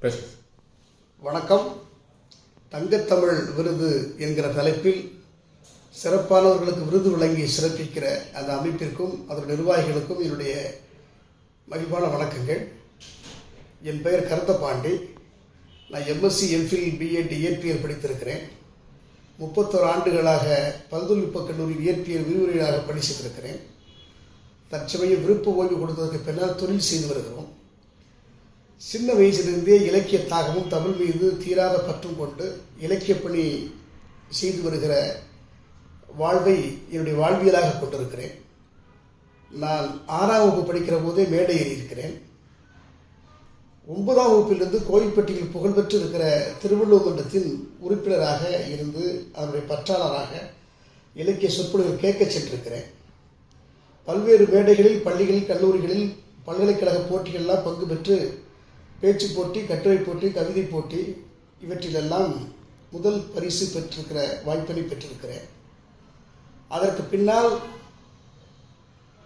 பேசு வணக்கம். தங்கத்தமிழ் விருது என்கிற தலைப்பில் சிறப்பானவர்களுக்கு விருது வழங்கி சிறப்பிக்கிற அந்த அமைப்பிற்கும் அதன் நிர்வாகிகளுக்கும் என்னுடைய மகிழ்வான வணக்கங்கள். என் பெயர் கருத்தபாண்டி நான் எம்எஸ்சி எம்ஃபில் பிஎட் இயற்பியல் படித்திருக்கிறேன். முப்பத்தோரு ஆண்டுகளாக பல்தொழில்நுட்ப கல்லூரியில் இயற்பியல் விரிவுரையாக பணி செய்திருக்கிறேன். தற்சமயம் விருப்ப ஓய்வு கொடுத்ததற்கு பின்னால் தொழில் செய்து வருகிறோம். சின்ன வயசிலிருந்தே இலக்கிய தாகமும் தமிழ் மீது தீராத பற்றும் கொண்டு இலக்கிய பணி செய்து வருகிற வாழ்வை என்னுடைய வாழ்வியலாக கொண்டிருக்கிறேன். நான் ஆறாம் வகுப்பு படிக்கிற போதே மேடை ஏறியிருக்கிறேன் ஒன்பதாம் வகுப்பிலிருந்து கோயில்பட்டியில் புகழ்பெற்று இருக்கிற திருவள்ளுவர் மன்றத்தின் உறுப்பினராக இருந்து அதனுடைய பற்றாளராக இலக்கிய சொற்பொழிவு கேட்க சென்றிருக்கிறேன். பல்வேறு மேடைகளில் பள்ளிகளில் கல்லூரிகளில் பல்கலைக்கழக போட்டிகள்லாம் பங்கு பெற்று பேச்சு போட்டி கட்டுரை போட்டி கவிதை போட்டி இவற்றிலெல்லாம் முதல் பரிசு பெற்றிருக்கிற வாய்ப்பினை பெற்றிருக்கிறேன் அதற்கு பின்னால்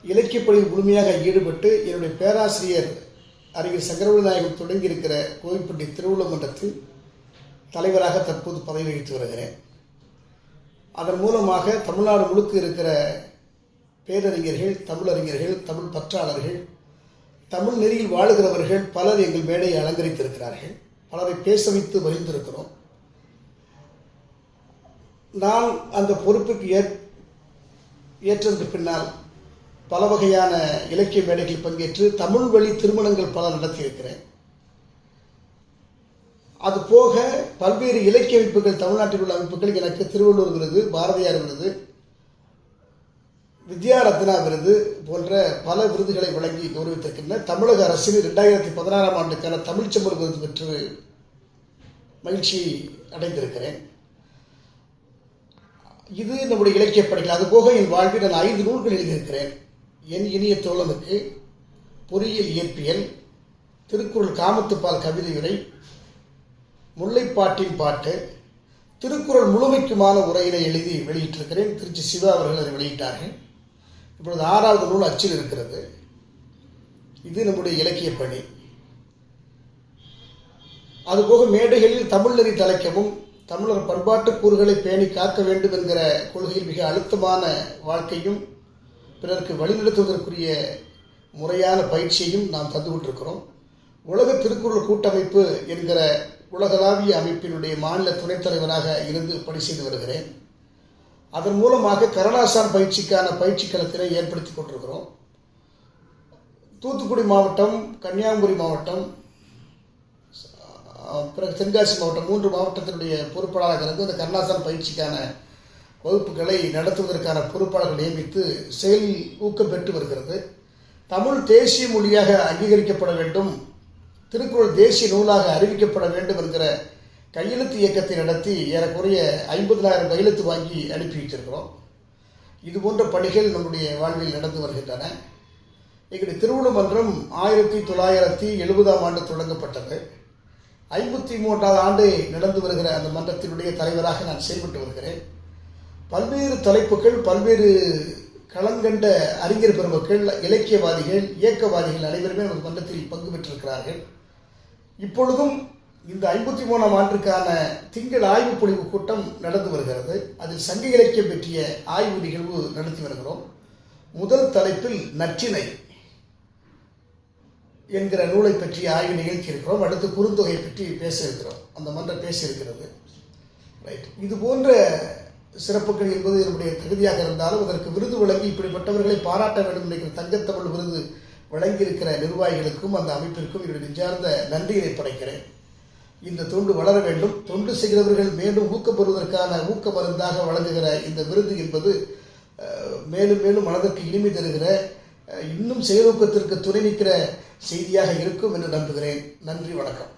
இலக்கிய முழுமையாக ஈடுபட்டு என்னுடைய பேராசிரியர் அறிஞர் சங்கரவழி நாயகம் தொடங்கியிருக்கிற கோவில்பட்டி திருவள்ளுவர் மன்றத்தில் தலைவராக தற்போது பதவி வகித்து வருகிறேன். அதன் மூலமாக தமிழ்நாடு முழுக்க இருக்கிற பேரறிஞர்கள் தமிழறிஞர்கள் தமிழ் பற்றாளர்கள் தமிழ் நெறியில் வாழுகிறவர்கள் பலர் எங்கள் மேடையை அலங்கரித்திருக்கிறார்கள். பலரை பேச வைத்து மகிழ்ந்திருக்கிறோம். நான் அந்த பொறுப்புக்கு ஏற் ஏற்றதற்கு பின்னால் பல வகையான இலக்கிய மேடைகளில் பங்கேற்று தமிழ் வழி திருமணங்கள் பல நடத்தியிருக்கிறேன். அது போக பல்வேறு இலக்கிய அமைப்புகள் தமிழ்நாட்டில் உள்ள அமைப்புகள் எனக்கு திருவள்ளூர் விருது பாரதியார் விருது வித்யாரத்னா விருது போன்ற பல விருதுகளை வழங்கி கௌரவித்திருக்கின்ற தமிழக அரசின் ரெண்டாயிரத்தி பதினாறாம் ஆண்டுக்கான தமிழ்ச்செம்மல் விருது பெற்று மகிழ்ச்சி அடைந்திருக்கிறேன். இது நம்முடைய இலக்கிய படைகள். அதுபோக என் வாழ்வில் நான் ஐந்து நூல்கள் எழுதியிருக்கிறேன். என் இனிய தோழனுக்கு பொறியியல் இயற்பியல் திருக்குறள் காமத்துப்பால் கவிதையுரை முல்லைப்பாட்டின் பாட்டு திருக்குறள் முழுமைக்குமான உரையினை எழுதி வெளியிட்டிருக்கிறேன். திருச்சி சிவா அவர்கள் அதை வெளியிட்டார்கள். இப்பொழுது ஆறாவது நூல் அச்சில் இருக்கிறது. இது நம்முடைய இலக்கிய பணி. அதுபோக மேடைகளில் தமிழ் நெறி தலைக்கவும் தமிழர் பண்பாட்டு கூறுகளை பேணி காக்க வேண்டும் என்கிற கொள்கையில் மிக அழுத்தமான வாழ்க்கையும் பிறருக்கு வழிநடத்துவதற்குரிய முறையான பயிற்சியையும் நாம் தந்து கொண்டிருக்கிறோம் உலக திருக்குறள் கூட்டமைப்பு என்கிற உலகளாவிய அமைப்பினுடைய மாநில துணைத் தலைவராக இருந்து பணி செய்து வருகிறேன். அதன் மூலமாக கருணாசான் பயிற்சிக்கான பயிற்சி களத்தினை ஏற்படுத்தி கொண்டிருக்கிறோம். தூத்துக்குடி மாவட்டம் கன்னியாகுமரி மாவட்டம் பிறகு தென்காசி மாவட்டம் மூன்று மாவட்டத்தினுடைய பொறுப்பாளராக இருந்து அந்த கருணாசான் பயிற்சிக்கான வகுப்புகளை நடத்துவதற்கான பொறுப்பாளர்கள் நியமித்து செயல் ஊக்கம் பெற்று வருகிறது. தமிழ் தேசிய மொழியாக அங்கீகரிக்கப்பட வேண்டும். திருக்குறள் தேசிய நூலாக அறிவிக்கப்பட வேண்டும் என்கிற கையெழுத்து இயக்கத்தை நடத்தி ஏறக்குறைய ஐம்பதினாயிரம் கையெழுத்து வாங்கி அனுப்பி வச்சிருக்கிறோம் இது போன்ற பணிகள் நம்முடைய வாழ்வில் நடந்து வருகின்றன. எங்களுடைய திருவள்ளுவர் ஆயிரத்தி தொள்ளாயிரத்தி எழுபதாம் ஆண்டு தொடங்கப்பட்டது. ஐம்பத்தி மூன்றாவது ஆண்டு நடந்து வருகிற அந்த மன்றத்தினுடைய தலைவராக நான் செயல்பட்டு வருகிறேன். பல்வேறு தலைப்புகள் பல்வேறு களங்கண்ட அறிஞர் பெருமக்கள் இலக்கியவாதிகள் இயக்கவாதிகள் அனைவருமே நமது மன்றத்தில் பங்கு பெற்றிருக்கிறார்கள். இப்பொழுதும் இந்த ஐம்பத்தி மூணாம் ஆண்டுக்கான திங்கள் ஆய்வு பொழிவு கூட்டம் நடந்து வருகிறது. அதில் சங்க இலக்கியம் பற்றிய ஆய்வு நிகழ்வு நடத்தி வருகிறோம். முதல் தலைப்பில் நற்றினை என்கிற நூலை பற்றி ஆய்வு நிகழ்த்தியிருக்கிறோம். அடுத்து குறுந்தொகை பற்றி பேச இருக்கிறோம் அந்த மன்றம் பேசியிருக்கிறது. ரைட் இது போன்ற சிறப்புகள் என்பது என்னுடைய தகுதியாக இருந்தாலும் அதற்கு விருது வழங்கி இப்படிப்பட்டவர்களை பாராட்ட வேண்டும் என்கிற தங்கத்தமிழ் விருது வழங்கியிருக்கிற நிர்வாகிகளுக்கும் அந்த அமைப்பிற்கும் என்னுடைய நெஞ்சார்ந்த நன்றியை படைக்கிறேன். இந்த தொண்டு வளர வேண்டும். தொண்டு செய்கிறவர்கள் மேலும் ஊக்கம் பெறுவதற்கான ஊக்க மருந்தாக வழங்குகிற இந்த விருது என்பது மேலும் மேலும் மனதிற்கு இனிமை தருகிற இன்னும் செயலூக்கத்திற்கு துணை நிற்கிற செய்தியாக இருக்கும் என்று நம்புகிறேன். நன்றி வணக்கம்.